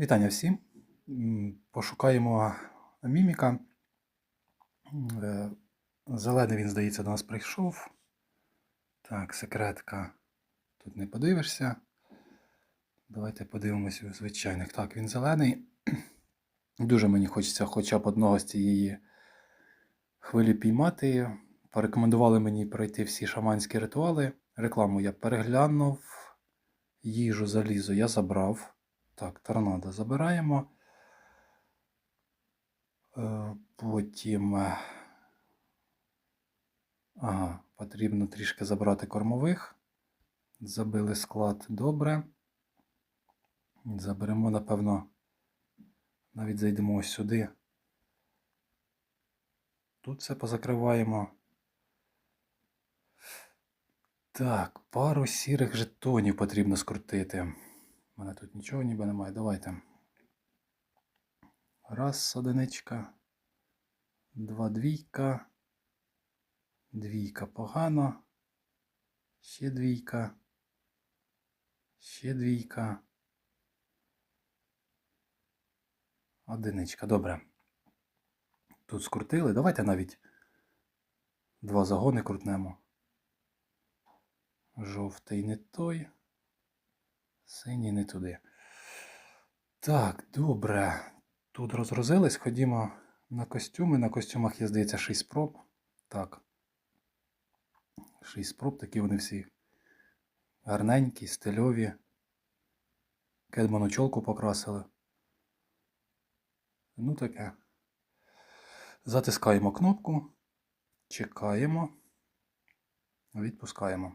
Вітання всім. Пошукаємо міміка. Е, Зелений він, здається, до нас прийшов. Так, секретка. Тут не подивишся. Давайте подивимось у звичайних. Так, він зелений. Дуже мені хочеться хоча б одного з цієї хвилі піймати. Порекомендували мені пройти всі шаманські ритуали. Рекламу я переглянув. Їжу залізо я забрав. Так, торнадо забираємо. Е, Потім. е, Ага, потрібно трішки забрати кормових. Забили склад добре. Заберемо, напевно, навіть зайдемо ось сюди. Тут все позакриваємо. Так, пару сірих жетонів потрібно скрутити. У мене тут нічого ніби немає. Давайте. Раз, одиничка. Два двійка. Двійка погано. Ще двійка. Ще двійка. Одиничка. Добре. Тут скрутили. Давайте навіть два загони крутнемо. Жовтий не той. Синій не туди. Так, добре. Тут розгрузились. Ходімо на костюми. На костюмах є, здається, 6 проб. Так. 6 проб, такі вони всі гарненькі, стильові. Кедману чолку покрасили. Ну таке. Затискаємо кнопку. Чекаємо. Відпускаємо.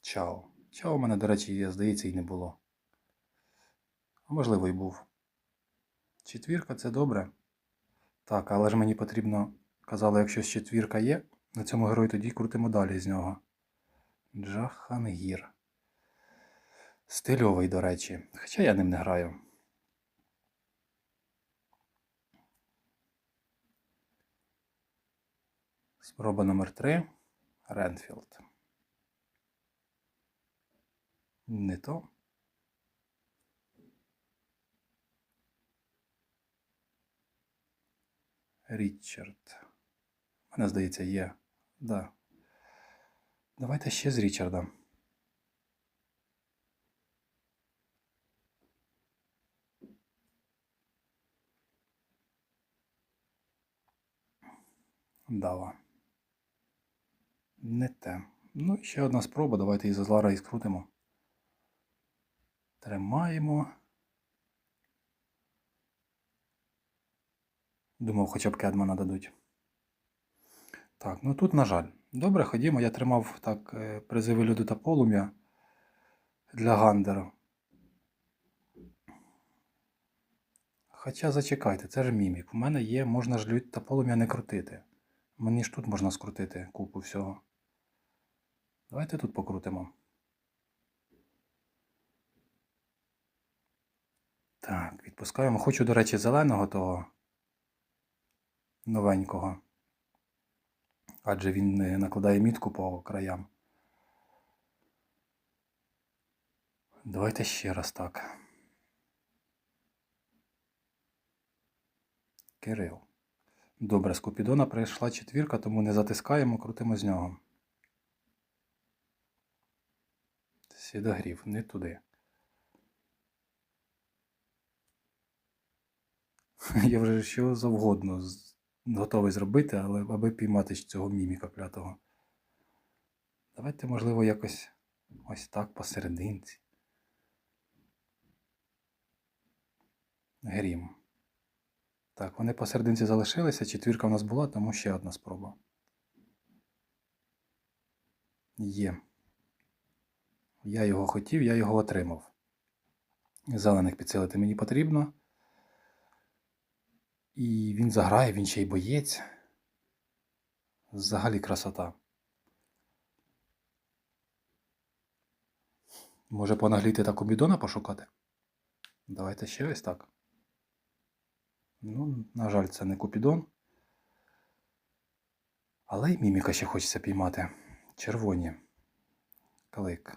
Чао. Чао у мене, до речі, здається, і не було. А можливо, і був. Четвірка це добре. Так, але ж мені потрібно. Казали, якщо четвірка є, на цьому герої тоді крутимо далі з нього. Джахангір. Стильовий, до речі. Хоча я ним не граю. Спроба номер 3. Ренфілд. Не то. Річард. Мене здається, є. Да. Давайте ще з Річардом. Дава. Не те. Ну, ще одна спроба. Давайте її за Злара і скрутимо. Тримаємо. Думав, хоча б кедмана дадуть. Так, ну тут, на жаль. Добре, ходімо. Я тримав так е, призиви люду та полум'я для Гандера. Хоча зачекайте, це ж мімік. У мене є, можна ж лють та полум'я не крутити. Мені ж тут можна скрутити купу всього. Давайте тут покрутимо. Так, відпускаємо. Хочу, до речі, зеленого того новенького. Адже він е, накладає мітку по краям. Давайте ще раз так. Кирил. Добре, з Купідона прийшла четвірка, тому не затискаємо, крутимо з нього. Сідогрів, не туди. Я вже що завгодно готовий зробити, але аби піймати цього міміка клятого. Давайте, можливо, якось ось так посерединці. Грім. Так, вони посерединці залишилися, четвірка в нас була, тому ще одна спроба. Є. Я його хотів, я його отримав. Зелених підсилити мені потрібно. І він заграє, він ще й боєць. Взагалі красота. Може понагліти та комбідона пошукати? Давайте ще ось так. Ну, на жаль, це не Купідон. Але й міміка ще хочеться піймати. Червоні. Клик.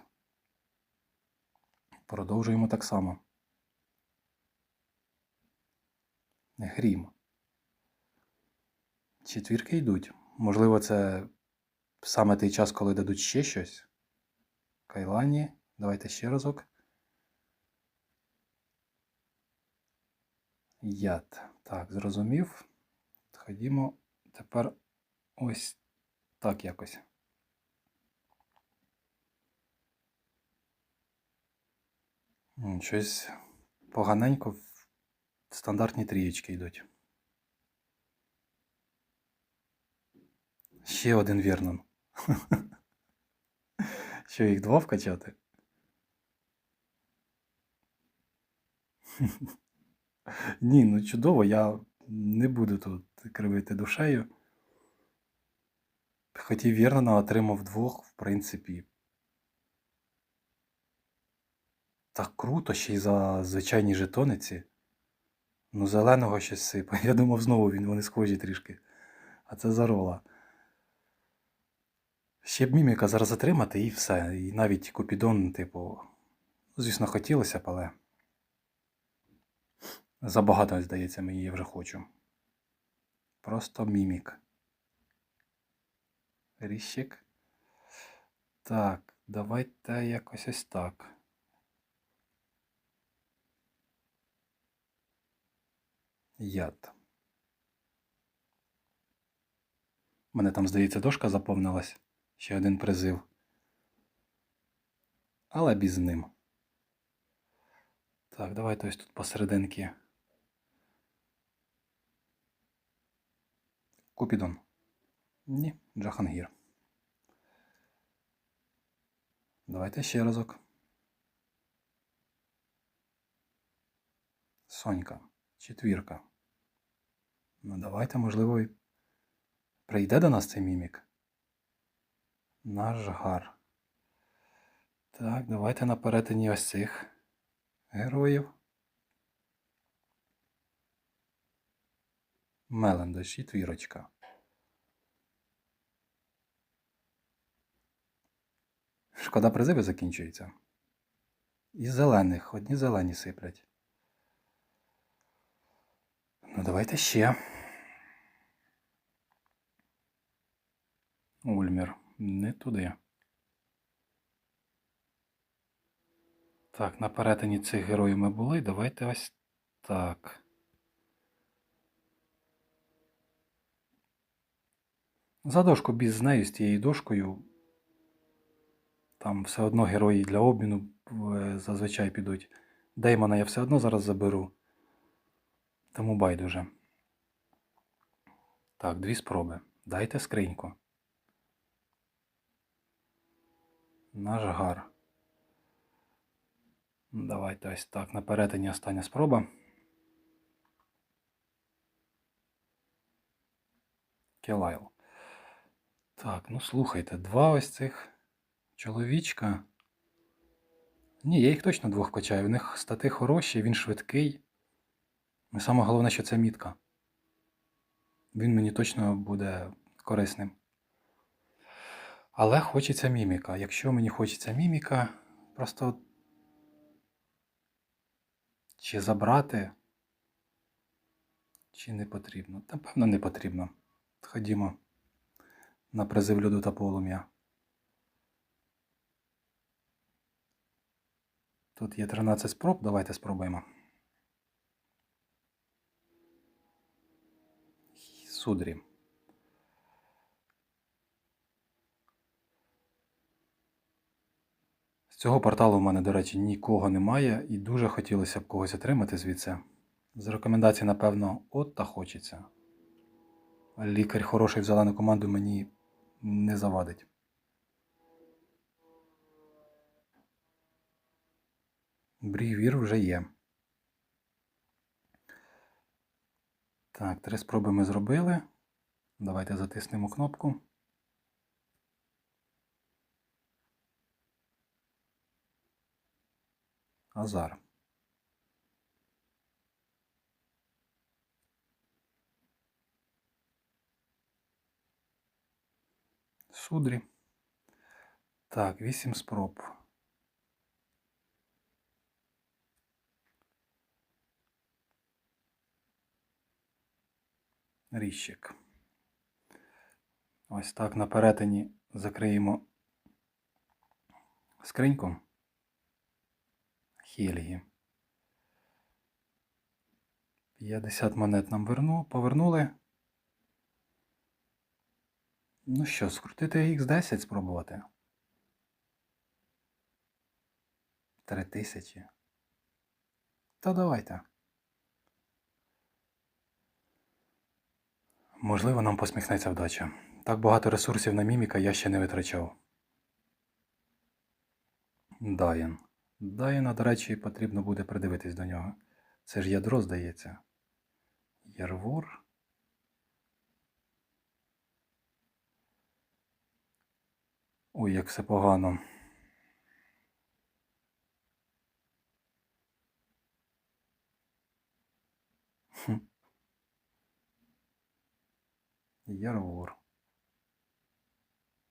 Продовжуємо так само. Грім. Четвірки йдуть. Можливо, це саме той час, коли дадуть ще щось. Кайлані. Давайте ще разок. Яд. Так, зрозумів. Ходімо тепер ось так якось. Щось поганенько в стандартні трієчки йдуть. Ще один Вірнон. Що їх два вкачати? Ні, ну чудово, я не буду тут кривити душею. Хотів Вірнона, отримав двох, в принципі. Так круто, ще й за звичайні жетониці. Ну, зеленого щось сипає. Я думав, знову він, вони схожі трішки. А це зарола. Ще б міміка зараз отримати і все. І навіть Купідон, типу, звісно, хотілося б, але. Забагато, здається, мені я вже хочу. Просто мімік. Ріщик. Так, давайте якось ось так. Яд. У мене там, здається, дошка заповнилась. Ще один призив. Але без ним. Так, давайте ось тут посерединки. Купідон. Ні, Джахангір. Давайте ще разок. Сонька. Четвірка. Ну, давайте, можливо, прийде до нас цей мімік. Наш гар. Так, давайте на перетині ось цих героїв. Мелендо, четвірочка. Шкода призиви закінчуються. І зелених, одні зелені сиплять. Ну, давайте ще. Ульмір. Не туди. Так, на перетині цих героїв ми були. Давайте ось так. За дошку біз з нею, з тією дошкою. Там все одно герої для обміну е, зазвичай підуть. Деймона я все одно зараз заберу. Тому байдуже. Так, дві спроби. Дайте скриньку. Наш гар. Давайте ось так. На перетині остання спроба. Келайл. Так, ну слухайте, два ось цих чоловічка. Ні, я їх точно двох качаю. У них стати хороші, він швидкий. І саме головне, що це мітка. Він мені точно буде корисним. Але хочеться міміка. Якщо мені хочеться міміка, просто чи забрати, чи не потрібно. Та, певно, не потрібно. Ходімо на призив льоду та полум'я. Тут є 13 спроб, давайте спробуємо. Судрі. Цього порталу в мене, до речі, нікого немає і дуже хотілося б когось отримати звідси. З рекомендацій, напевно, от та хочеться. Лікар хороший в зелену команду мені не завадить. Брігвір вже є. Так, три спроби ми зробили. Давайте затиснемо кнопку. Азар. Судрі. Так, вісім спроб. ріщик. Ось так на перетині закриємо скриньку Хелії. 50 монет нам верну, повернули. Ну що, скрутити X10 спробувати. 3000. Та давайте. Можливо, нам посміхнеться вдача. Так багато ресурсів на міміка я ще не витрачав. Дайен. Дайена, до речі, потрібно буде придивитись до нього. Це ж ядро, здається. Ярвор. Ой, як все погано. Ярвор.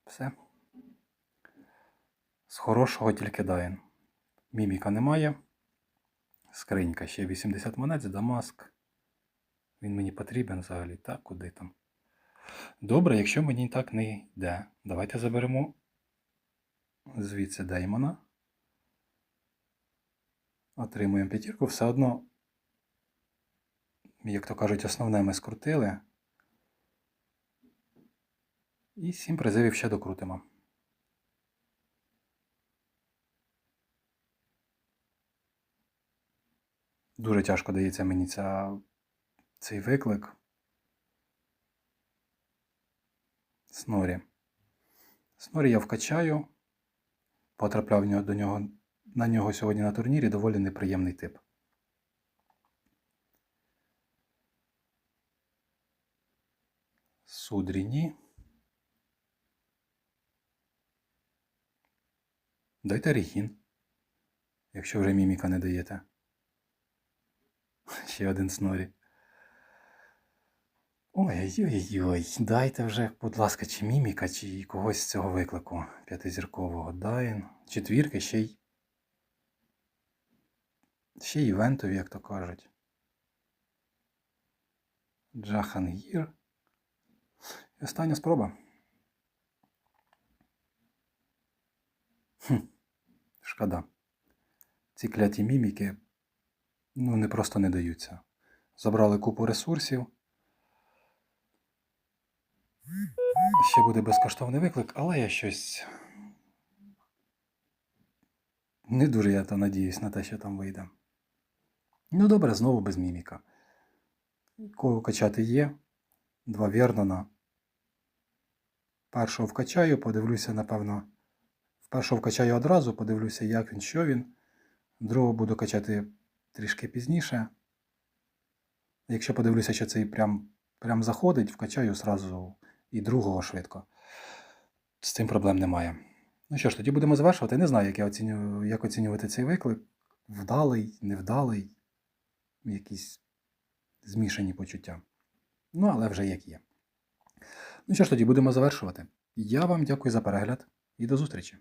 Все. З хорошого тільки Дайн. Міміка немає. Скринька ще 80 монет Дамаск. Він мені потрібен взагалі. Так, куди там? Добре, якщо мені так не йде, давайте заберемо звідси Деймона. Отримуємо п'ятірку. Все одно, як то кажуть, основне ми скрутили. І сім призивів ще докрутимо. Дуже тяжко дається мені ця, цей виклик. Снорі. Снорі я вкачаю. Потрапляв до нього, на нього сьогодні на турнірі доволі неприємний тип. Судріні. Дайте регін. Якщо вже міміка не даєте. Ще один снорі. Ой-ой-ой, дайте вже, будь ласка, чи міміка, чи когось з цього виклику п'ятизіркового. Дайн. Четвірки ще й. Ще й івентові, як то кажуть. Джахангір. І остання спроба. Хм. Шкода. Ці кляті міміки ну, вони просто не даються. Забрали купу ресурсів. Ще буде безкоштовний виклик, але я щось. Не дуже я то надіюсь на те, що там вийде. Ну добре, знову без міміка. Кого качати є. Два Вернона. Першого вкачаю, подивлюся, напевно. Першого вкачаю одразу, подивлюся, як він, що він. Другого буду качати трішки пізніше. Якщо подивлюся, що цей прям, прям заходить, вкачаю зразу і другого швидко. З цим проблем немає. Ну що ж, тоді будемо завершувати. Не знаю, як я оцінюю, як оцінювати цей виклик. Вдалий, невдалий, якісь змішані почуття. Ну, але вже як є. Ну що ж, тоді будемо завершувати. Я вам дякую за перегляд і до зустрічі!